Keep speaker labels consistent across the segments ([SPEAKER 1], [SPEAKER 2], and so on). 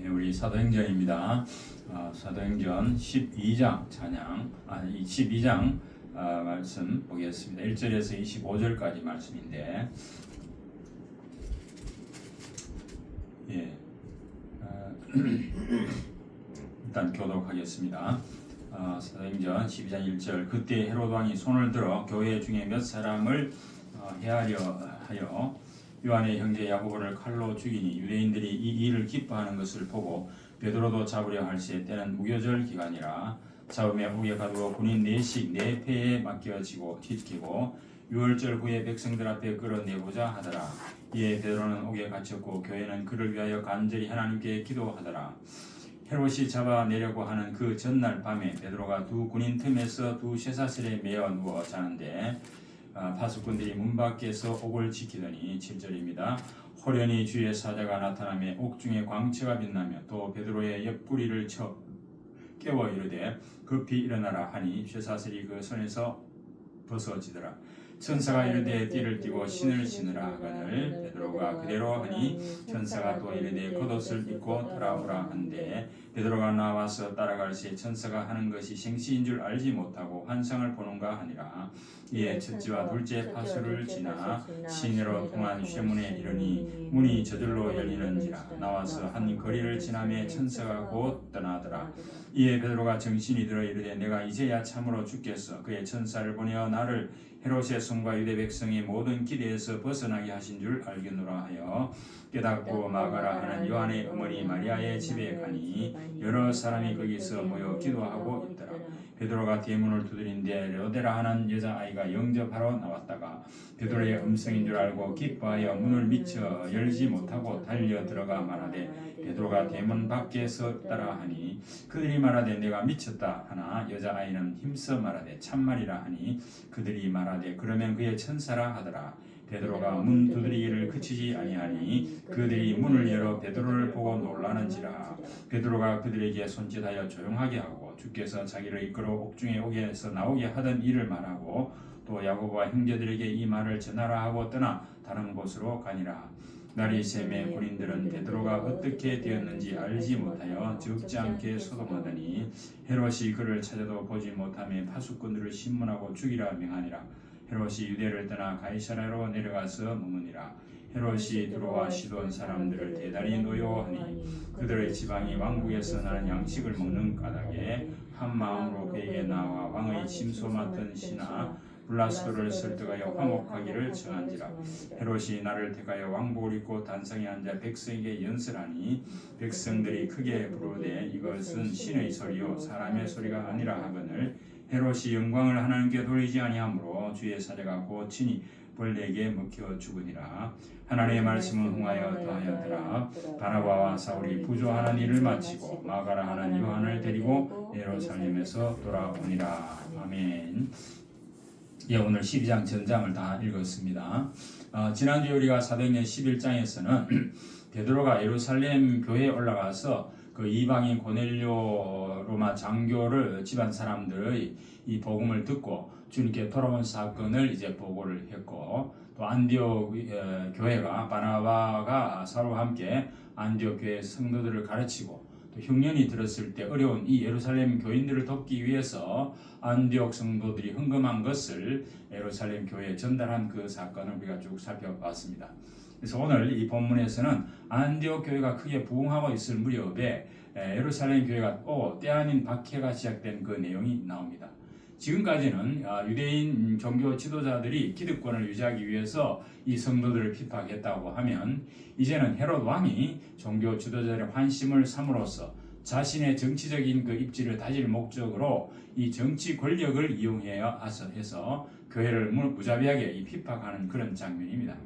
[SPEAKER 1] 예, 우리 사도행전입니다. 아, 사도행전 12장 찬양, 아니 12장 아, 말씀 보겠습니다. 1절에서 25절까지 말씀인데, 예, 아, 일단 교독하겠습니다. 아, 사도행전 12장 1절 그때 헤롯 왕이 손을 들어 교회 중에 몇 사람을 어, 해하려 하여 요한의 형제 야고보를 칼로 죽이니 유대인들이 이 일을 기뻐하는 것을 보고 베드로도 잡으려 할세 때는 무교절 기간이라 잡음에 옥에 가두어 군인 넷씩 네 패에 맡겨지고 뒤집히고 유월절 후에 백성들 앞에 끌어내보자 하더라. 이에 베드로는 옥에 갇혔고 교회는 그를 위하여 간절히 하나님께 기도하더라. 헤롯이 잡아내려고 하는 그 전날 밤에 베드로가 두 군인 틈에서 두 쇠사슬에 매어 누워 자는데 아, 파수꾼들이 문 밖에서 옥을 지키더니 7절입니다. 호련히 주의 사자가 나타나며 옥중에 광채가 빛나며 또 베드로의 옆구리를 쳐 깨워 이르되 급히 일어나라 하니 쇠사슬이 그 손에서 벗어지더라. 천사가 이르되 띠를 띠고 신을 신으라 하거늘 베드로가 그대로 하니 천사가 또 이르되 겉옷을 입고 돌아오라 한데 베드로가 나와서 따라갈새 천사가 하는 것이 생시인 줄 알지 못하고 환상을 보는가 하니라. 이에 첫째와 둘째 파수를 지나 시내로 통한 쇠문에 이르니 문이 저절로 열리는지라. 나와서 한 거리를 지나며 천사가 곧 떠나더라 이에 베드로가 정신이 들어 이르되 내가 이제야 참으로 죽겠어. 그의 천사를 보내어 나를 헤롯의 손과 유대 백성의 모든 기대에서 벗어나게 하신 줄 알겠노라 하여 깨닫고 마가라 하는 요한의 어머니 마리아의 집에 가니 여러 사람이 거기서 모여 기도하고 있더라. 베드로가 대문을 두드린데 로데라 하는 여자아이가 영접하러 나왔다가 베드로의 음성인 줄 알고 기뻐하여 문을 미쳐 열지 못하고 달려 들어가 말하되 베드로가 대문 밖에 섰더라 하니 그들이 말하되 내가 미쳤다 하나 여자아이는 힘써 말하되 참말이라 하니 그들이 말하되 그러면 그의 천사라 하더라. 베드로가 문 두드리기를 그치지 아니하니 그들이 문을 열어 베드로를 보고 놀라는지라. 베드로가 그들에게 손짓하여 조용하게 하고 주께서 자기를 이끌어 옥중에 오게 해서 나오게 하던 일을 말하고 또 야고보와 형제들에게 이 말을 전하라 하고 떠나 다른 곳으로 가니라 샘에 군인들은 베드로가 어떻게 되었는지 알지 못하여 적지 않게 소동하더니 헤롯이 그를 찾아도 보지 못하며 파수꾼들을 신문하고 죽이라 명하니라. 헤롯이 유대를 떠나 가이사라로 내려가서 머무니라. 헤롯이 들어와 시돈 사람들을 대단히 노여워하니 그들의 지방이 왕국에서 나는 양식을 먹는 까닭에 한 마음으로 그에게 나와 왕의 심소 맡은 신하 블라스도를 설득하여 화목하기를 정한지라. 헤롯이 나를 택하여 왕복을 입고 단상에 앉아 백성에게 연설하니 백성들이 크게 부르되 이것은 신의 소리요 사람의 소리가 아니라 하거늘 헤롯이 영광을 하나님께 돌리지 아니하므로 주의 사자가 곧 친히 벌레에게 먹혀 죽으니라. 하나님의 말씀은 흥하여 더하였더라. 바나바와 사울이 부조하는 일을 마치고 마가라 하는 요한을 데리고 예루살렘에서 돌아오니라. 아멘 예, 오늘 12장 전장을 다 읽었습니다. 어, 지난주 우리가 사도행전 11장에서는 베드로가 예루살렘 교회에 올라가서 그 이방인 고넬료 로마 장교를 집안 사람들의 이 복음을 듣고 주님께 돌아온 사건을 이제 보고를 했고 또 안디옥 어, 교회가 바나바가 사울과 함께 안디옥 교회 성도들을 가르치고 또 흉년이 들었을 때 어려운 이 예루살렘 교인들을 돕기 위해서 안디옥 성도들이 헌금한 것을 예루살렘 교회에 전달한 그 사건을 우리가 쭉 살펴봤습니다. 그래서 오늘 이 본문에서는 안디옥 교회가 크게 부흥하고 있을 무렵에 예루살렘 교회가 또 때 아닌 박해가 시작된 그 내용이 나옵니다. 지금까지는 아, 유대인 종교 지도자들이 기득권을 유지하기 위해서 이 성도들을 핍박했다고 하면 이제는 헤롯 왕이 종교 지도자들의 환심을 삼으로써 자신의 정치적인 그 입지를 다질 목적으로 이 정치 권력을 이용해야 해서 교회를 무자비하게 핍박하는 그런 장면입니다.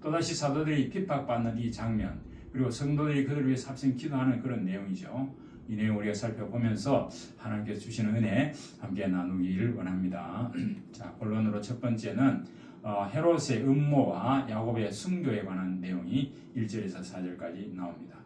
[SPEAKER 1] 또다시 사도들이 핍박받는 이 장면 그리고 성도들이 그들을 위해 합심 기도하는 그런 내용이죠. 이 내용 우리가 살펴보면서 하나님께서 주시는 은혜 함께 나누기를 원합니다. 자, 본론으로 첫 번째는 어, 헤롯의 음모와 야곱의 순교에 관한 내용이 1절에서 4절까지 나옵니다.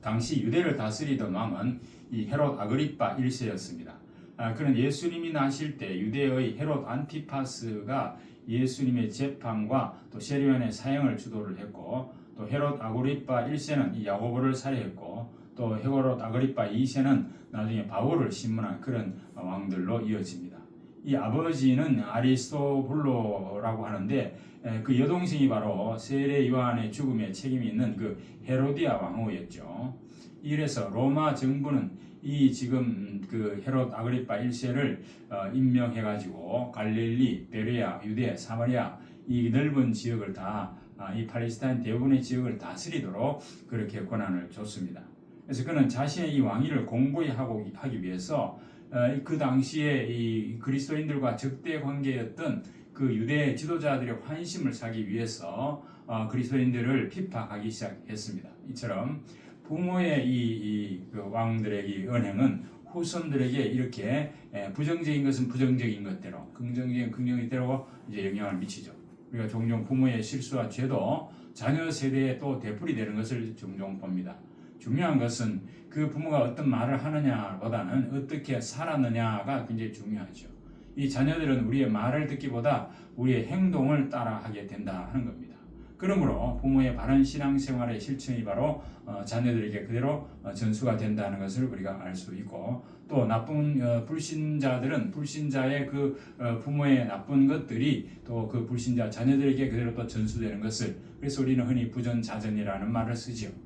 [SPEAKER 1] 당시 유대를 다스리던 왕은 이 헤롯 아그리파 1세였습니다. 아, 그는 예수님이 나실 때 유대의 헤롯 안티파스가 예수님의 재판과 또 세례원의 사형을 주도를 했고 또 헤롯 아그리파 1세는 이 야고보를 살해했고 또 헤롯 아그리파 2세는 나중에 바울을 신문한 그런 왕들로 이어집니다. 이 아버지는 아리스토블로라고 하는데 에, 그 여동생이 바로 세례 요한의 죽음에 책임이 있는 그 헤로디아 왕후였죠. 이래서 로마 정부는 이 지금 그 헤롯 아그리파 1세를 어, 임명해 가지고 갈릴리, 베레아, 유대, 사마리아 이 넓은 지역을 다 아, 이 팔레스타인 대부분의 지역을 다스리도록 그렇게 권한을 줬습니다. 그래서 그는 자신의 이 왕위를 공고히 하고 하기 위해서 어, 그 당시에 이 그리스도인들과 적대 관계였던 그 유대 지도자들의 환심을 사기 위해서 어, 그리스도인들을 핍박하기 시작했습니다. 이처럼 부모의 이, 이, 그 왕들의 이 은행은 후손들에게 이렇게 에, 부정적인 것은 부정적인 것대로, 긍정적인 긍정대로 이제 영향을 미치죠. 우리가 종종 부모의 실수와 죄도 자녀 세대에 또 되풀이 되는 것을 종종 봅니다. 중요한 것은 그 부모가 어떤 말을 하느냐보다는 어떻게 살았느냐가 굉장히 중요하죠. 이 자녀들은 우리의 말을 듣기보다 우리의 행동을 따라하게 된다 하는 겁니다. 그러므로 부모의 바른 신앙생활의 실천이 바로 어, 자녀들에게 그대로 어, 전수가 된다는 것을 우리가 알 수 있고 또 나쁜 어, 불신자들은 불신자의 그 어, 부모의 나쁜 것들이 또 그 불신자 자녀들에게 그대로 또 전수되는 것을 그래서 우리는 흔히 부전자전이라는 말을 쓰지요.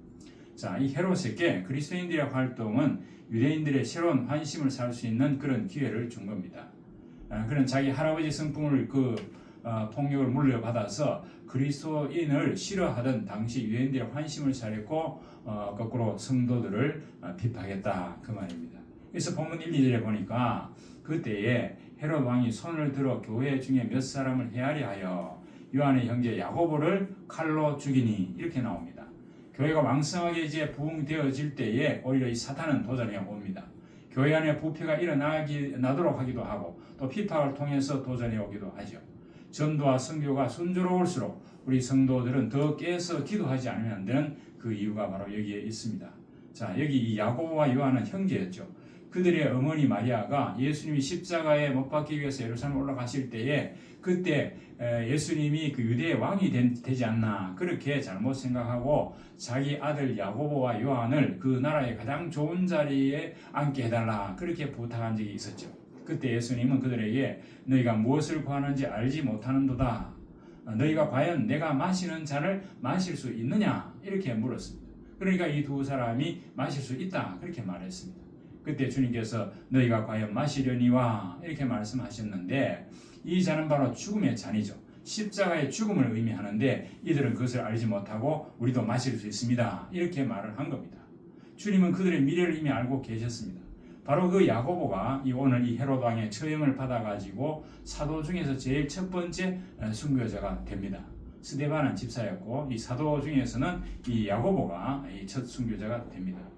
[SPEAKER 1] 자, 이 헤롯에게 그리스도인들의 활동은 유대인들의 새로운 환심을 살 수 있는 그런 기회를 준 겁니다. 아, 그는 자기 할아버지 성품을 그 어, 폭력을 물려받아서 그리스도인을 싫어하던 당시 유대인들의 환심을 살렸고 어, 거꾸로 성도들을 어, 핍박했다 그 말입니다. 그래서 본문 1, 2절에 보니까 그때에 헤롯 왕이 손을 들어 교회 중에 몇 사람을 헤아려 하여 요한의 형제 야고보를 칼로 죽이니 이렇게 나옵니다. 교회가 왕성하게 이제 부흥되어질 때에 오히려 이 사탄은 도전해 옵니다. 교회 안에 부패가 일어나기 나도록 하기도 하고 또 피파를 통해서 도전해 오기도 하죠. 전도와 선교가 순조로울수록 우리 성도들은 더 깨서 기도하지 않으면 안 되는 그 이유가 바로 여기에 있습니다. 자, 여기 이 야고보와 요한은 형제였죠. 그들의 어머니 마리아가 예수님이 십자가에 못 박기 위해서 예루살렘 올라가실 때에 그때 예수님이 그 유대의 왕이 되지 않나 그렇게 잘못 생각하고 자기 아들 야고보와 요한을 그 나라의 가장 좋은 자리에 앉게 해달라 그렇게 부탁한 적이 있었죠. 그때 예수님은 그들에게 너희가 무엇을 구하는지 알지 못하는도다. 너희가 과연 내가 마시는 잔을 마실 수 있느냐 이렇게 물었습니다. 그러니까 이 두 사람이 마실 수 있다 그렇게 말했습니다. 그때 주님께서 너희가 과연 마시려니와 이렇게 말씀하셨는데 이 잔은 바로 죽음의 잔이죠. 십자가의 죽음을 의미하는데 이들은 그것을 알지 못하고 우리도 마실 수 있습니다. 이렇게 말을 한 겁니다. 주님은 그들의 미래를 이미 알고 계셨습니다. 바로 그 야고보가 이 오늘 이 헤롯 왕의 처형을 받아가지고 사도 중에서 제일 첫 번째 순교자가 됩니다. 스데반은 집사였고 이 사도 중에서는 이 야고보가 이 첫 순교자가 됩니다.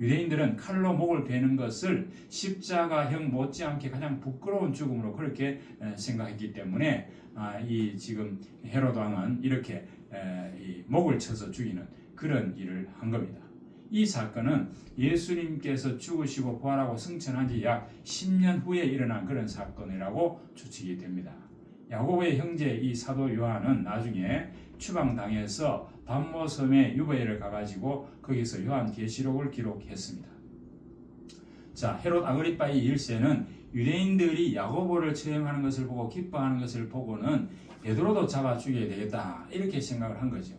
[SPEAKER 1] 유대인들은 칼로 목을 베는 것을 십자가형 못지않게 가장 부끄러운 죽음으로 그렇게 생각했기 때문에 아, 이 지금 헤롯 왕은 이렇게 목을 쳐서 죽이는 그런 일을 한 겁니다. 이 사건은 예수님께서 죽으시고 부활하고 승천한 지 약 10년 후에 일어난 그런 사건이라고 추측이 됩니다. 야고보의 형제 이 사도 요한은 나중에 추방당해서 반모섬에 유배를 가가지고 거기서 요한 계시록을 기록했습니다. 자 헤롯 아그리파의 일세는 유대인들이 야고보를 처형하는 것을 보고 기뻐하는 것을 보고는 베드로도 잡아 죽여야 되겠다 이렇게 생각을 한 거죠.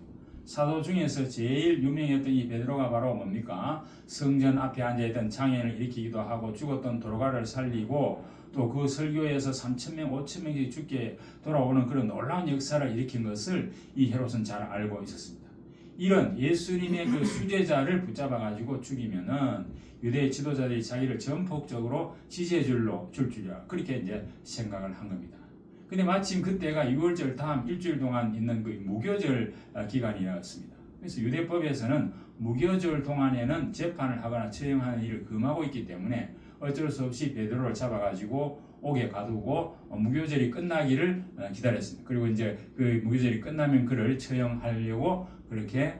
[SPEAKER 1] 사도 중에서 제일 유명했던 이 베드로가 바로 뭡니까? 성전 앞에 앉아있던 장애인을 일으키기도 하고 죽었던 도로가를 살리고 또 그 설교에서 3천명, 5천명이 죽게 돌아오는 그런 놀라운 역사를 일으킨 것을 이 헤롯은 잘 알고 있었습니다. 이런 예수님의 그 수제자를 붙잡아 가지고 죽이면은 유대 지도자들이 자기를 전폭적으로 지지해 줄로 줄 줄이야 그렇게 이제 생각을 한 겁니다. 근데 마침 그때가 6월절 다음 일주일 동안 있는 그 무교절 기간이었습니다. 그래서 유대법에서는 무교절 동안에는 재판을 하거나 처형하는 일을 금하고 있기 때문에 어쩔 수 없이 베드로를 잡아가지고 옥에 가두고 무교절이 끝나기를 기다렸습니다. 그리고 이제 그 무교절이 끝나면 그를 처형하려고 그렇게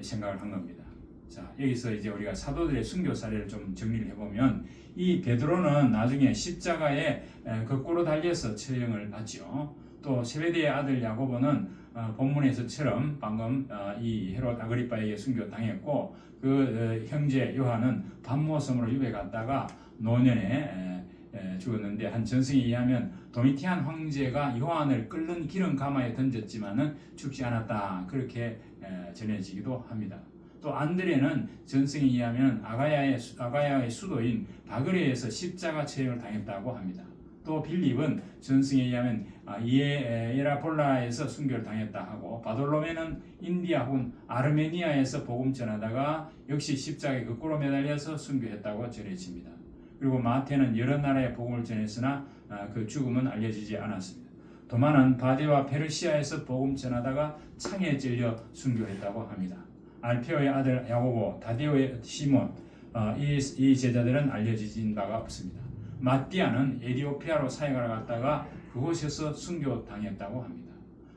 [SPEAKER 1] 생각을 한 겁니다. 자 여기서 이제 우리가 사도들의 순교 사례를 좀 정리를 해보면 이 베드로는 나중에 십자가에 거꾸로 달려서 처형을 받죠. 또 세베대의 아들 야고보는 어, 본문에서처럼 방금 어, 이 헤롯 아그리파에게 순교 당했고 그 어, 형제 요한은 반모섬으로 유배 갔다가 노년에 죽었는데 한 전승에 의하면 도미티안 황제가 요한을 끓는 기름 가마에 던졌지만은 죽지 않았다 그렇게 에, 전해지기도 합니다. 또 안드레는 전승에 의하면 아가야의 수- 아가야의 수도인 바그레에서 십자가 처형을 당했다고 합니다. 또 빌립은 전승에 의하면 아, 이에 에라폴라에서 순교를 당했다 하고 바돌로메는 인디아 혹은 아르메니아에서 복음 전하다가 역시 십자가에 거꾸로 매달려서 순교했다고 전해집니다. 그리고 마태는 여러 나라에 복음을 전했으나 아, 그 죽음은 알려지지 않았습니다. 도마는 바데와 페르시아에서 복음 전하다가 창에 찔려 순교했다고 합니다. 알페오의 아들 야고보, 다데오의 시몬 어, 이, 이 제자들은 알려진 바가 없습니다. 마띠아는 에디오피아로 사역을 갔다가 그곳에서 순교 당했다고 합니다.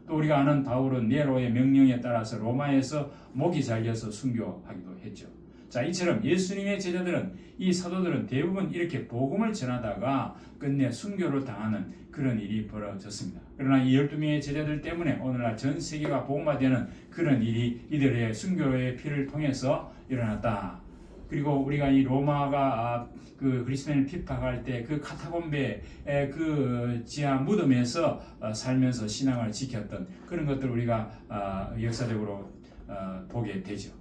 [SPEAKER 1] 또 우리가 아는 바울은 네로의 명령에 따라서 로마에서 목이 잘려서 순교하기도 했죠. 자, 이처럼 예수님의 제자들은 이 사도들은 대부분 이렇게 복음을 전하다가 끝내 순교를 당하는 그런 일이 벌어졌습니다. 그러나 이 12명의 제자들 때문에 오늘날 전 세계가 복음화되는 그런 일이 이들의 순교의 피를 통해서 일어났다. 그리고 우리가 이 로마가 아, 그 그리스도인을 핍박할 때 그 카타콤베의 그 지하 무덤에서 어, 살면서 신앙을 지켰던 그런 것들을 우리가 아, 역사적으로 어, 보게 되죠.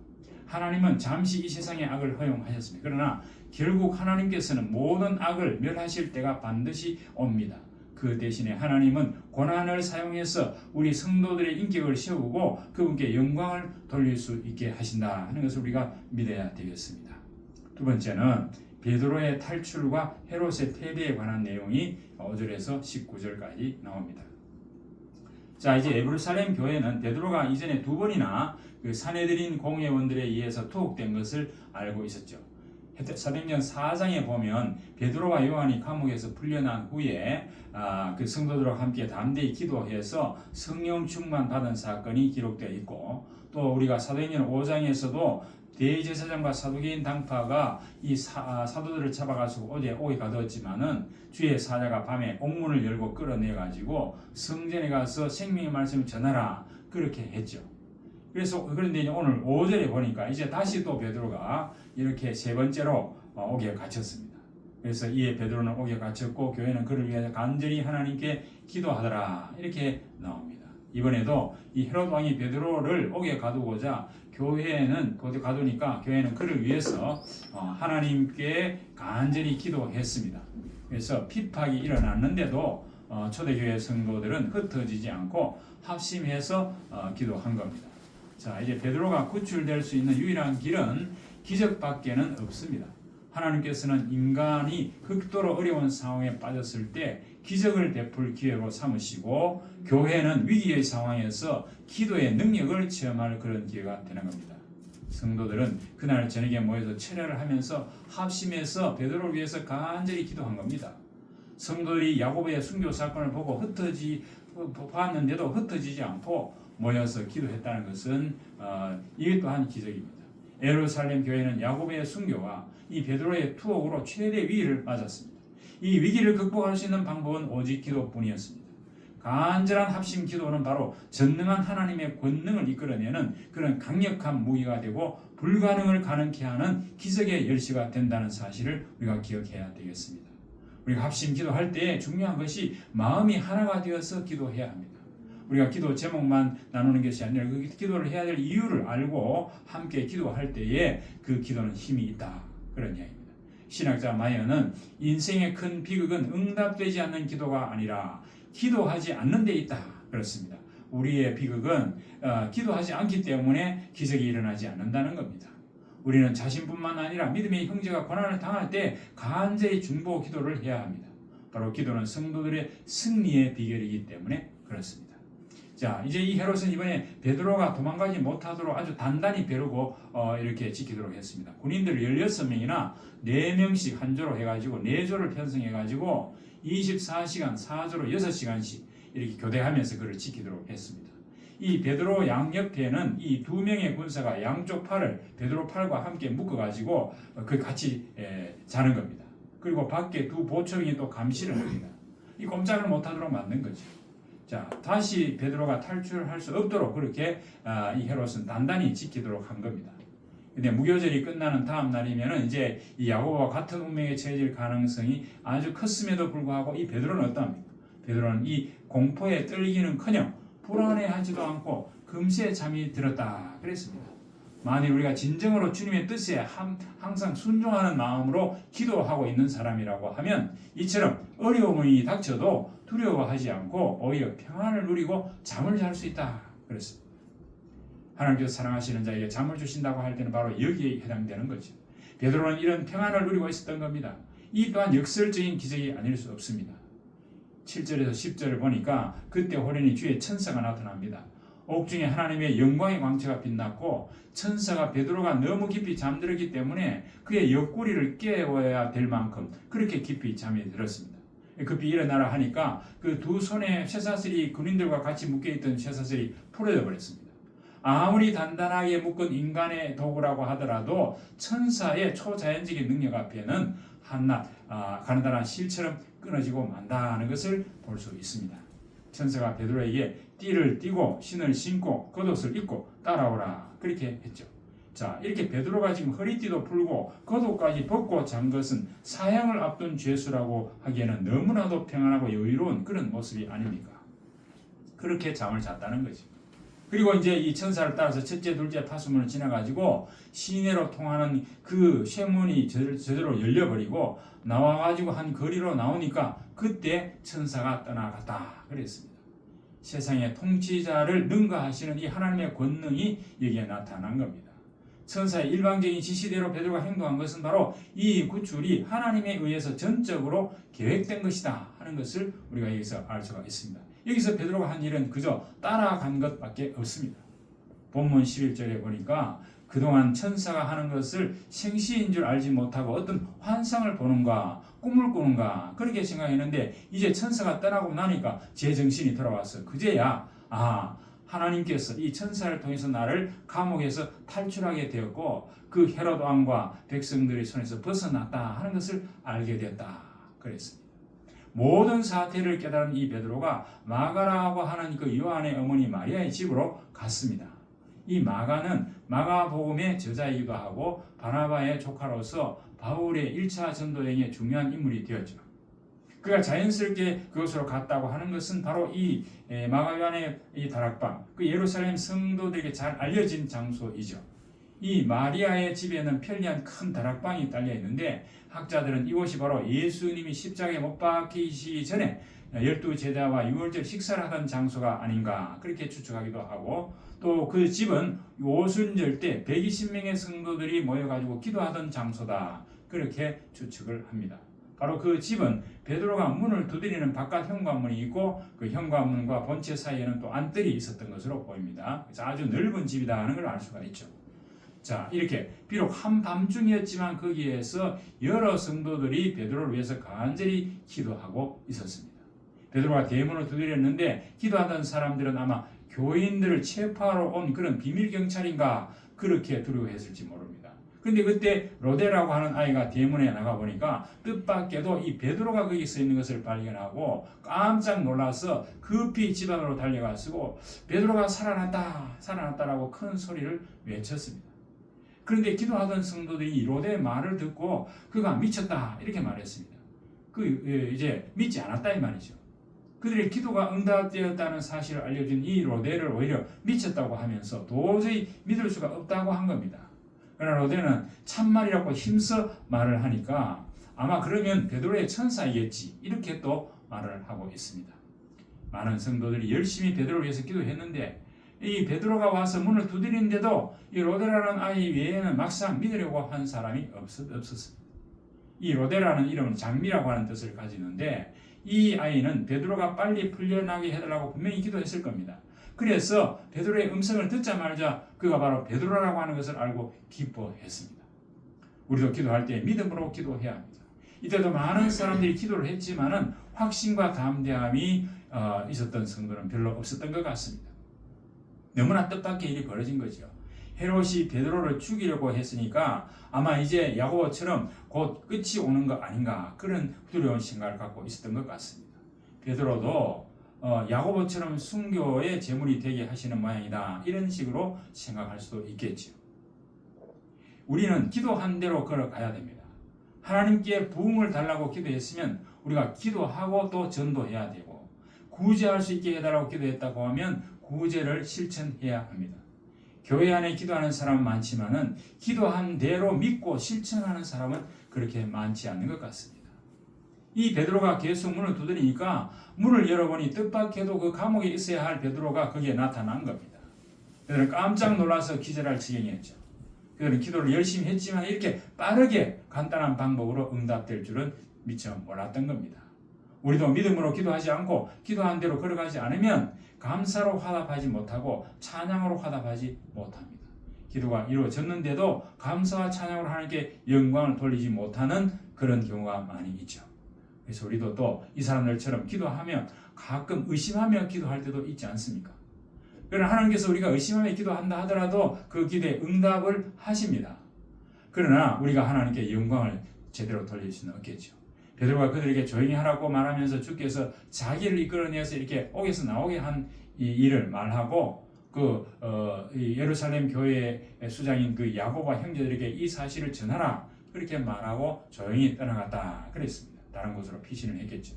[SPEAKER 1] 하나님은 잠시 이 세상의 악을 허용하셨습니다. 그러나 결국 하나님께서는 모든 악을 멸하실 때가 반드시 옵니다. 그 대신에 하나님은 고난을 사용해서 우리 성도들의 인격을 세우고 그분께 영광을 돌릴 수 있게 하신다 하는 것을 우리가 믿어야 되겠습니다. 두 번째는 베드로의 탈출과 헤롯의 패배에 관한 내용이 5절에서 19절까지 나옵니다. 자 이제 에브루살렘 교회는 베드로가 이전에 두 번이나 그 사내들인 공회원들에 의해서 투옥된 것을 알고 있었죠. 사도행전 4장에 보면 베드로와 요한이 감옥에서 풀려난 후에 아, 그 성도들과 함께 담대히 기도해서 성령 충만 받은 사건이 기록되어 있고 또 우리가 사도행전 5장에서도 대제사장과 사두개인 당파가 이 사, 도들을 잡아가지고 어제 오게 가두었지만은 주의 사자가 밤에 옥문을 열고 끌어내 가지고 성전에 가서 생명의 말씀을 전하라 그렇게 했죠. 그래서 그런데 이제 오늘 5절에 보니까 이제 다시 또 베드로가 이렇게 세 번째로 어, 옥에 갇혔습니다. 그래서 이에 베드로는 옥에 갇혔고 교회는 그를 위해서 간절히 하나님께 기도하더라 이렇게 나옵니다. 이번에도 이 헤롯 왕이 베드로를 옥에 가두고자 교회는 거기 가두니까 교회는 그를 위해서 어, 하나님께 간절히 기도했습니다. 그래서 핍박이 일어났는데도 어, 초대교회 성도들은 흩어지지 않고 합심해서 어, 기도한 겁니다. 자 이제 베드로가 구출될 수 있는 유일한 길은 기적밖에는 없습니다. 하나님께서는 인간이 극도로 어려운 상황에 빠졌을 때 기적을 베풀 기회로 삼으시고 교회는 위기의 상황에서 기도의 능력을 체험할 그런 기회가 되는 겁니다. 성도들은 그날 저녁에 모여서 철야를 하면서 합심해서 베드로를 위해서 간절히 기도한 겁니다. 성도들이 야고보의 순교 사건을 보고 흩어지 봤는데도 흩어지지 않고 모여서 기도했다는 것은 어, 이게 또한 기적입니다. 에루살렘 교회는 야고보의 순교와 이 베드로의 투옥으로 최대 위기를 맞았습니다. 이 위기를 극복할 수 있는 방법은 오직 기도뿐이었습니다. 간절한 합심 기도는 바로 전능한 하나님의 권능을 이끌어내는 그런 강력한 무기가 되고 불가능을 가능케 하는 기적의 열쇠가 된다는 사실을 우리가 기억해야 되겠습니다. 우리가 합심 기도할 때 중요한 것이 마음이 하나가 되어서 기도해야 합니다. 우리가 기도 제목만 나누는 것이 아니라 그 기도를 해야 될 이유를 알고 함께 기도할 때에 그 기도는 힘이 있다. 그런 이야기입니다. 신학자 마이어는 인생의 큰 비극은 응답되지 않는 기도가 아니라 기도하지 않는 데 있다. 그렇습니다. 우리의 비극은 어, 기도하지 않기 때문에 기적이 일어나지 않는다는 겁니다. 우리는 자신뿐만 아니라 믿음의 형제가 고난을 당할 때 간절히 중보 기도를 해야 합니다. 바로 기도는 성도들의 승리의 비결이기 때문에 그렇습니다. 자, 이제 이 헤롯은 이번에 베드로가 도망가지 못하도록 아주 단단히 벼르고 어, 이렇게 지키도록 했습니다. 군인들 16명이나 4명씩 한 조로 해가지고 4조를 편성해가지고 24시간 4조로 6시간씩 이렇게 교대하면서 그를 지키도록 했습니다. 이 베드로 양 옆에는 이 두 명의 군사가 양쪽 팔을 베드로 팔과 함께 묶어가지고 그 같이 에, 자는 겁니다. 그리고 밖에 두 보초경이 또 감시를 합니다. 이 꼼짝을 못하도록 만든 거죠. 자 다시 베드로가 탈출할 수 없도록 그렇게 아, 이 헤롯은 단단히 지키도록 한 겁니다. 근데 무교절이 끝나는 다음 날이면은 이제 이 야고보와 같은 운명에 처해질 가능성이 아주 컸음에도 불구하고 이 베드로는 어떠합니까? 베드로는 이 공포에 떨기는커녕 불안해하지도 않고 금세 잠이 들었다 그랬습니다. 만일 우리가 진정으로 주님의 뜻에 함- 항상 순종하는 마음으로 기도하고 있는 사람이라고 하면 이처럼 어려움이 닥쳐도 두려워하지 않고 오히려 평안을 누리고 잠을 잘 수 있다 그랬습니다. 하나님께서 사랑하시는 자에게 잠을 주신다고 할 때는 바로 여기에 해당되는 거죠. 베드로는 이런 평안을 누리고 있었던 겁니다. 이 또한 역설적인 기적이 아닐 수 없습니다. 7절에서 10절을 보니까 그때 호련히 주의 천사가 나타납니다. 옥중에 하나님의 영광의 광채가 빛났고 천사가 베드로가 너무 깊이 잠들었기 때문에 그의 옆구리를 깨워야 될 만큼 그렇게 깊이 잠이 들었습니다. 급히 일어나라 하니까 그 두 손에 쇠사슬이 군인들과 같이 묶여있던 쇠사슬이 풀어져 버렸습니다. 아무리 단단하게 묶은 인간의 도구라고 하더라도 천사의 초자연적인 능력 앞에는 한낱 아, 가느다란 실처럼 끊어지고 만다는 것을 볼 수 있습니다. 천사가 베드로에게 띠를 띠고 신을 신고 겉옷을 입고 따라오라 그렇게 했죠. 자 이렇게 베드로가 지금 허리띠도 풀고 겉옷까지 벗고 잔 것은 사형을 앞둔 죄수라고 하기에는 너무나도 평안하고 여유로운 그런 모습이 아닙니까? 그렇게 잠을 잤다는 거죠. 그리고 이제 이 천사를 따라서 첫째, 둘째 파수문을 지나가지고 시내로 통하는 그 쇠문이 저- 저절로 열려버리고 나와가지고 한 거리로 나오니까 그때 천사가 떠나갔다 그랬습니다. 세상의 통치자를 능가하시는 이 하나님의 권능이 여기에 나타난 겁니다. 천사의 일방적인 지시대로 베드로가 행동한 것은 바로 이 구출이 하나님에 의해서 전적으로 계획된 것이다 하는 것을 우리가 여기서 알 수가 있습니다. 여기서 베드로가 한 일은 그저 따라간 것밖에 없습니다. 본문 11절에 보니까 그동안 천사가 하는 것을 생시인 줄 알지 못하고 어떤 환상을 보는가 꿈을 꾸는가 그렇게 생각했는데 이제 천사가 떠나고 나니까 제 정신이 돌아와서 그제야 아 하나님께서 이 천사를 통해서 나를 감옥에서 탈출하게 되었고 그 헤롯 왕과 백성들의 손에서 벗어났다 하는 것을 알게 되었다 그랬습니다. 모든 사태를 깨달은 이 베드로가 마가라고 하는 그 요한의 어머니 마리아의 집으로 갔습니다. 이 마가는 마가복음의 저자이기도 하고 바나바의 조카로서 바울의 1차 전도행의 중요한 인물이 되었죠. 그가 자연스럽게 그것으로 갔다고 하는 것은 바로 이 에, 마가요한의 이 다락방, 그 예루살렘 성도들에게 잘 알려진 장소이죠. 이 마리아의 집에는 편리한 큰 다락방이 딸려 있는데 학자들은 이곳이 바로 예수님이 십자가에 못 박히시기 전에 열두 제자와 유월절 식사를 하던 장소가 아닌가 그렇게 추측하기도 하고 또 그 집은 오순절 때 120명의 성도들이 모여가지고 기도하던 장소다 그렇게 추측을 합니다. 바로 그 집은 베드로가 문을 두드리는 바깥 현관문이 있고 그 현관문과 본체 사이에는 또 안뜰이 있었던 것으로 보입니다. 그래서 아주 넓은 집이다 하는 걸 알 수가 있죠. 자, 이렇게 비록 한밤중이었지만 거기에서 여러 성도들이 베드로를 위해서 간절히 기도하고 있었습니다. 베드로가 대문을 두드렸는데 기도하던 사람들은 아마 교인들을 체포하러 온 그런 비밀 경찰인가 그렇게 두려워했을지 모릅니다. 근데 그때 로데라고 하는 아이가 대문에 나가 보니까 뜻밖에도 이 베드로가 거기 서 있는 것을 발견하고 깜짝 놀라서 급히 집 안으로 달려가시고 베드로가 살아났다 살아났다라고 큰 소리를 외쳤습니다. 그런데 기도하던 성도들이 이 로데의 말을 듣고 그가 미쳤다 이렇게 말했습니다. 그 예, 이제 믿지 않았다 이 말이죠. 그들의 기도가 응답되었다는 사실을 알려준 이 로데를 오히려 미쳤다고 하면서 도저히 믿을 수가 없다고 한 겁니다. 그러나 로데는 참말이라고 힘써 말을 하니까 아마 그러면 베드로의 천사이겠지 이렇게 또 말을 하고 있습니다. 많은 성도들이 열심히 베드로를 위해서 기도했는데 이 베드로가 와서 문을 두드리는데도 이 로데라는 아이 외에는 막상 믿으려고 한 사람이 없었, 없었습니다. 이 로데라는 이름은 장미라고 하는 뜻을 가지는데 이 아이는 베드로가 빨리 풀려나게 해달라고 분명히 기도했을 겁니다. 그래서 베드로의 음성을 듣자마자 그가 바로 베드로라고 하는 것을 알고 기뻐했습니다. 우리도 기도할 때 믿음으로 기도해야 합니다. 이때도 많은 사람들이 기도를 했지만은 확신과 담대함이 어, 있었던 성도는 별로 없었던 것 같습니다. 너무나 뜻밖의 일이 벌어진 거죠. 헤롯이 베드로를 죽이려고 했으니까 아마 이제 야고보처럼 곧 끝이 오는 거 아닌가 그런 두려운 생각을 갖고 있었던 것 같습니다. 베드로도 어, 야고보처럼 순교의 제물이 되게 하시는 모양이다. 이런 식으로 생각할 수도 있겠지요. 우리는 기도한 대로 걸어가야 됩니다. 하나님께 부흥을 달라고 기도했으면 우리가 기도하고 또 전도해야 되고 구제할 수 있게 해달라고 기도했다고 하면 구제를 실천해야 합니다. 교회 안에 기도하는 사람은 많지만은 기도한 대로 믿고 실천하는 사람은 그렇게 많지 않는 것 같습니다. 이 베드로가 계속 문을 두드리니까 문을 열어보니 뜻밖에도 그 감옥에 있어야 할 베드로가 거기에 나타난 겁니다. 그들은 깜짝 놀라서 기절할 지경이었죠. 그들은 기도를 열심히 했지만 이렇게 빠르게 간단한 방법으로 응답될 줄은 미처 몰랐던 겁니다. 우리도 믿음으로 기도하지 않고 기도한 대로 걸어가지 않으면 감사로 화답하지 못하고 찬양으로 화답하지 못합니다. 기도가 이루어졌는데도 감사와 찬양으로 하나님께 영광을 돌리지 못하는 그런 경우가 많이 있죠. 그래서 우리도 또 이 사람들처럼 기도하며 가끔 의심하며 기도할 때도 있지 않습니까? 그러나 하나님께서 우리가 의심하며 기도한다 하더라도 그 기도에 응답을 하십니다. 그러나 우리가 하나님께 영광을 제대로 돌릴 수는 없겠죠. 베드로가 그들에게 조용히 하라고 말하면서 주께서 자기를 이끌어내서 이렇게 옥에서 나오게 한 이 일을 말하고 그 어, 이 예루살렘 교회의 수장인 그 야고보와 형제들에게 이 사실을 전하라 그렇게 말하고 조용히 떠나갔다 그랬습니다. 다른 곳으로 피신을 했겠죠.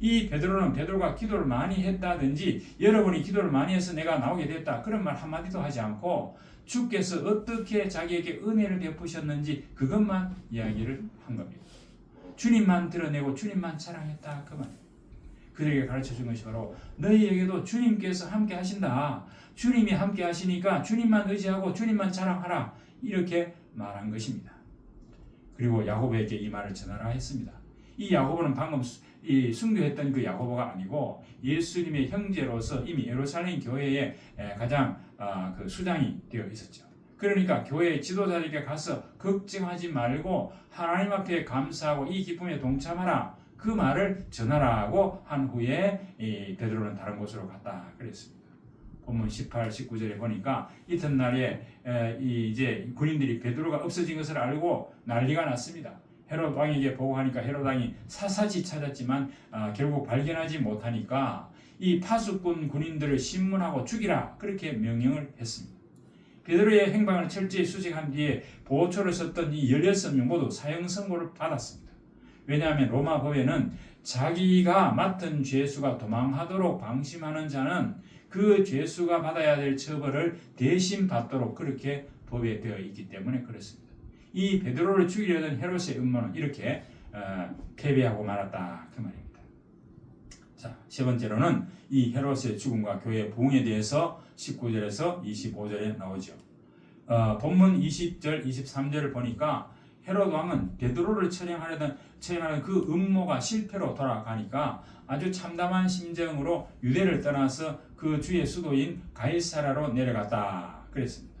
[SPEAKER 1] 이 베드로는 베드로가 기도를 많이 했다든지 여러분이 기도를 많이 해서 내가 나오게 됐다 그런 말 한마디도 하지 않고 주께서 어떻게 자기에게 은혜를 베푸셨는지 그것만 이야기를 한 겁니다. 주님만 드러내고 주님만 자랑했다 그 말. 그들에게 가르쳐 준 것이 바로 너희에게도 주님께서 함께 하신다. 주님이 함께 하시니까 주님만 의지하고 주님만 자랑하라. 이렇게 말한 것입니다. 그리고 야고보에게 이 말을 전하라 했습니다. 이 야고보는 방금 수- 이 순교했던 그 야고보가 아니고 예수님의 형제로서 이미 예루살렘 교회의 에, 가장 아, 그 수장이 되어 있었죠. 그러니까 교회 지도자에게 가서 걱정하지 말고 하나님 앞에 감사하고 이 기쁨에 동참하라 그 말을 전하라고 한 후에 이 베드로는 다른 곳으로 갔다 그랬습니다. 본문 18, 19절에 보니까 이튿날에 이제 군인들이 베드로가 없어진 것을 알고 난리가 났습니다. 헤롯 왕에게 보고하니까 헤롯 왕이 사사지 찾았지만 아, 결국 발견하지 못하니까 이 파수꾼 군인들을 신문하고 죽이라 그렇게 명령을 했습니다. 베드로의 행방을 철저히 수색한 뒤에 보호초를 썼던 이 16명 모두 사형 선고를 받았습니다. 왜냐하면 로마 법에는 자기가 맡은 죄수가 도망하도록 방심하는 자는 그 죄수가 받아야 될 처벌을 대신 받도록 그렇게 법에 되어 있기 때문에 그렇습니다. 이 베드로를 죽이려던 헤롯의 음모는 이렇게 어, 패배하고 말았다 그 말입니다. 자, 세 번째로는 이 헤롯의 죽음과 교회의 부흥에 대해서 19절에서 25절에 나오죠. 어, 본문 20절, 23절을 보니까 헤롯 왕은 베드로를 처형하려던 처형하는 그 음모가 실패로 돌아가니까 아주 참담한 심정으로 유대를 떠나서 그 주의 수도인 가이사라로 내려갔다 그랬습니다.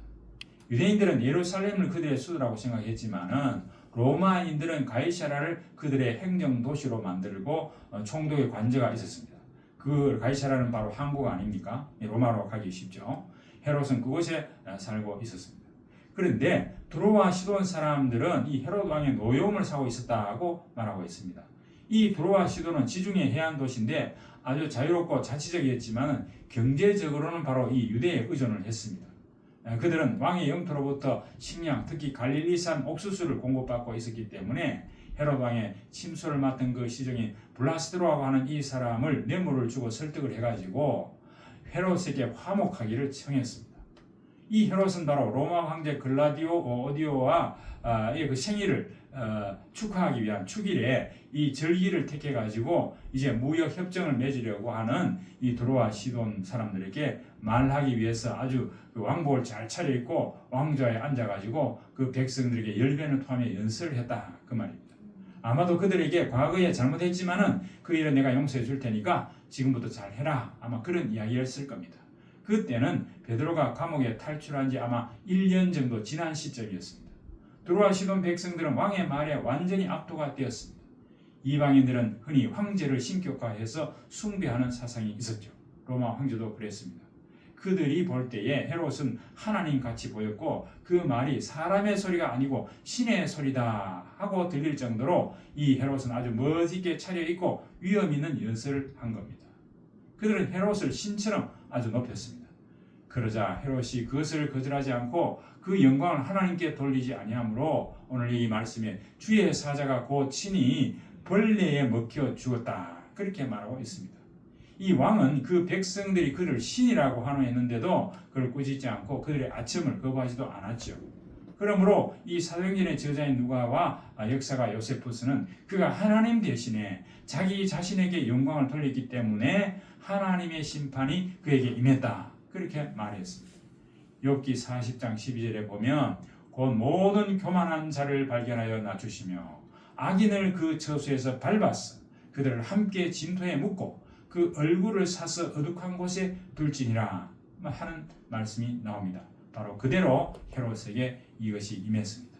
[SPEAKER 1] 유대인들은 예루살렘을 그들의 수도라고 생각했지만은 로마인들은 가이사라를 그들의 행정 도시로 만들고 어, 총독의 관저가 있었습니다. 그 가이사라는 바로 항구 아닙니까? 예, 로마로 가기 쉽죠. 헤롯은 그곳에 어, 살고 있었습니다. 그런데 두로와 시돈 사람들은 이 헤롯 왕의 노여움을 사고 있었다고 말하고 있습니다. 이 두로와 시돈은 지중해 해안 도시인데 아주 자유롭고 자치적이었지만 경제적으로는 바로 이 유대에 의존을 했습니다. 에, 그들은 왕의 영토로부터 식량, 특히 갈릴리산 옥수수를 공급받고 있었기 때문에 헤롯 왕의 침소를 맡은 그 시정인 블라스드로라고 하는 이 사람을 뇌물을 주고 설득을 해가지고 헤롯에게 화목하기를 청했습니다. 이 헤롯은 바로 로마 황제 글라디오 오디오와 아, 그 생일을 어, 축하하기 위한 축일에 이 절기를 택해 가지고 이제 무역 협정을 맺으려고 하는 이 드로아 시돈 사람들에게 말하기 위해서 아주 그 왕복을 잘 차려입고 왕좌에 앉아가지고 그 백성들에게 열변을 토하며 연설을 했다 그 말입니다. 아마도 그들에게 과거에 잘못했지만은 그 일은 내가 용서해 줄 테니까 지금부터 잘 해라 아마 그런 이야기였을 겁니다. 그때는 베드로가 감옥에 탈출한 지 아마 1년 정도 지난 시점이었습니다. 시돈 백성들은 왕의 말에 완전히 압도가 되었습니다. 이방인들은 흔히 황제를 신격화해서 숭배하는 사상이 있었죠. 로마 황제도 그랬습니다. 그들이 볼 때에 헤롯은 하나님 같이 보였고 그 말이 사람의 소리가 아니고 신의 소리다 하고 들릴 정도로 이 헤롯은 아주 멋있게 차려입고 위험 있는 연설을 한 겁니다. 그들은 헤롯을 신처럼 아주 높였습니다. 그러자 헤롯이 그것을 거절하지 않고 그 영광을 하나님께 돌리지 아니하므로 오늘 이 말씀에 주의 사자가 곧 친히 벌레에 먹혀 죽었다 그렇게 말하고 있습니다. 이 왕은 그 백성들이 그를 신이라고 환호했는데도 그를 꾸짖지 않고 그들의 아첨을 거부하지도 않았죠. 그러므로 이 사도행전의 저자인 누가와 역사가 요세푸스는 그가 하나님 대신에 자기 자신에게 영광을 돌렸기 때문에 하나님의 심판이 그에게 임했다. 그렇게 말했습니다. 욥기 40장 12절에 보면 곧 모든 교만한 자를 발견하여 낮추시며 악인을 그 처소에서 밟았어 그들을 함께 진토에 묻고 그 얼굴을 사서 어둑한 곳에 둘지니라 하는 말씀이 나옵니다. 바로 그대로 헤롯에게 이것이 임했습니다.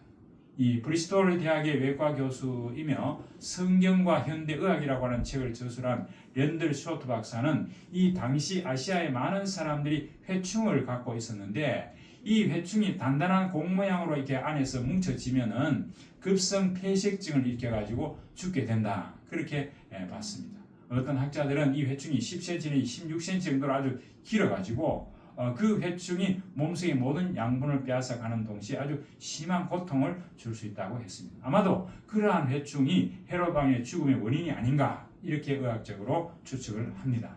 [SPEAKER 1] 이 브리스톨 대학의 외과 교수이며 성경과 현대 의학이라고 하는 책을 저술한 렌들 쇼트 박사는 이 당시 아시아의 많은 사람들이 회충을 갖고 있었는데 이 회충이 단단한 공 모양으로 이렇게 안에서 뭉쳐지면은 급성 폐색증을 일으켜 가지고 죽게 된다. 그렇게 예, 봤습니다. 어떤 학자들은 이 회충이 10cm, 16cm 정도로 아주 길어 가지고 어, 그 회충이 몸속의 모든 양분을 빼앗아 가는 동시에 아주 심한 고통을 줄 수 있다고 했습니다. 아마도 그러한 회충이 헤롯 왕의 죽음의 원인이 아닌가 이렇게 의학적으로 추측을 합니다.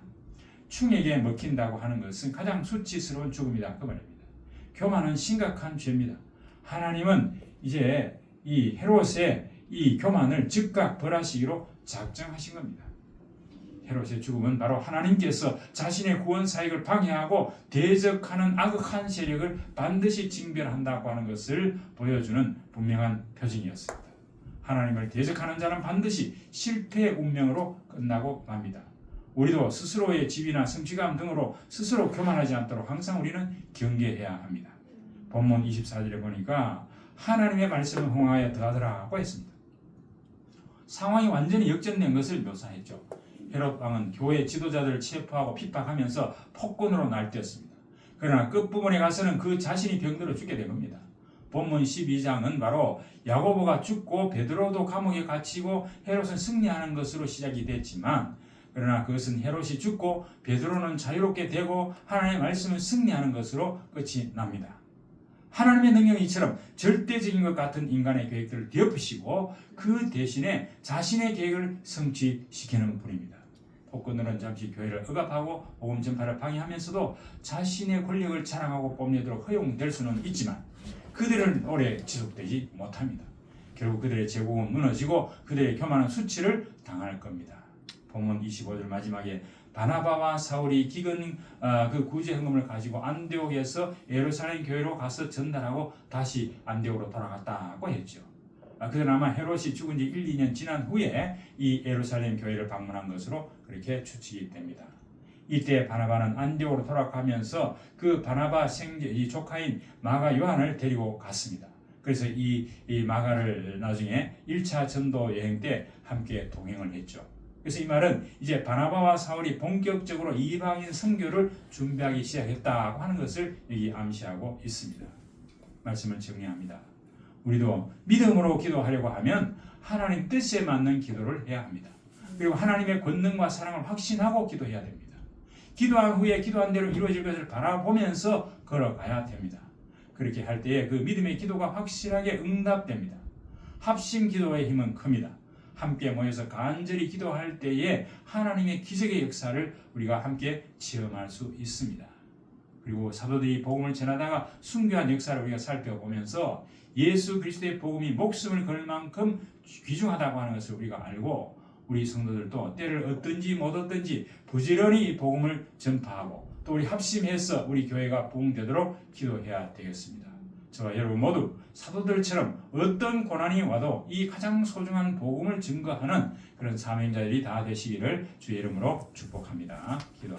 [SPEAKER 1] 충에게 먹힌다고 하는 것은 가장 수치스러운 죽음이다 그 말입니다. 교만은 심각한 죄입니다. 하나님은 이제 이 헤롯의 이 교만을 즉각 벌하시기로 작정하신 겁니다. 헤롯의 죽음은 바로 하나님께서 자신의 구원 사역을 방해하고 대적하는 악한 세력을 반드시 징별한다고 하는 것을 보여주는 분명한 표징이었습니다. 하나님을 대적하는 자는 반드시 실패의 운명으로 끝나고 맙니다. 우리도 스스로의 집이나 성취감 등으로 스스로 교만하지 않도록 항상 우리는 경계해야 합니다. 본문 24절에 보니까 하나님의 말씀을 흥하여 더하더라고 했습니다. 상황이 완전히 역전된 것을 묘사했죠. 헤롯 왕은 교회 지도자들을 체포하고 핍박하면서 폭군으로 날뛰었습니다. 그러나 끝부분에 가서는 그 자신이 병들어 죽게 된 겁니다. 본문 12장은 바로 야고보가 죽고 베드로도 감옥에 갇히고 헤롯은 승리하는 것으로 시작이 됐지만 그러나 그것은 헤롯이 죽고 베드로는 자유롭게 되고 하나님의 말씀을 승리하는 것으로 끝이 납니다. 하나님의 능력이 이처럼 절대적인 것 같은 인간의 계획들을 뒤엎으시고 그 대신에 자신의 계획을 성취시키는 분입니다. 폭군들은 잠시 교회를 억압하고 복음 전파를 방해하면서도 자신의 권력을 자랑하고 뽐내도록 허용될 수는 있지만 그들은 오래 지속되지 못합니다. 결국 그들의 제국은 무너지고 그들의 교만한 수치를 당할 겁니다. 본문 25절 마지막에 바나바와 사울이 기근 어, 그 구제 헌금을 가지고 안디옥에서 예루살렘 교회로 가서 전달하고 다시 안디옥으로 돌아갔다고 했죠. 아, 아마 헤롯이 죽은 지 1, 2년 지난 후에 이 예루살렘 교회를 방문한 것으로 그렇게 추측이 됩니다. 이때 바나바는 안디옥으로 돌아가면서 그 바나바 생제 이 조카인 마가 요한을 데리고 갔습니다. 그래서 이, 이 마가를 나중에 1차 전도 여행 때 함께 동행을 했죠. 그래서 이 말은 이제 바나바와 사울이 본격적으로 이방인 선교를 준비하기 시작했다고 하는 것을 여기 암시하고 있습니다. 말씀을 정리합니다. 우리도 믿음으로 기도하려고 하면 하나님 뜻에 맞는 기도를 해야 합니다. 그리고 하나님의 권능과 사랑을 확신하고 기도해야 됩니다. 기도한 후에 기도한 대로 이루어질 것을 바라보면서 걸어가야 됩니다. 그렇게 할 때에 그 믿음의 기도가 확실하게 응답됩니다. 합심 기도의 힘은 큽니다. 함께 모여서 간절히 기도할 때에 하나님의 기적의 역사를 우리가 함께 체험할 수 있습니다. 그리고 사도들이 복음을 전하다가 순교한 역사를 우리가 살펴보면서 예수 그리스도의 복음이 목숨을 걸 만큼 귀중하다고 하는 것을 우리가 알고 우리 성도들도 때를 얻든지 못 얻든지 부지런히 이 복음을 전파하고 또 우리 합심해서 우리 교회가 부흥되도록 기도해야 되겠습니다. 저와 여러분 모두 사도들처럼 어떤 고난이 와도 이 가장 소중한 복음을 증거하는 그런 사명자들이 다 되시기를 주의 이름으로 축복합니다. 기도하겠습니다.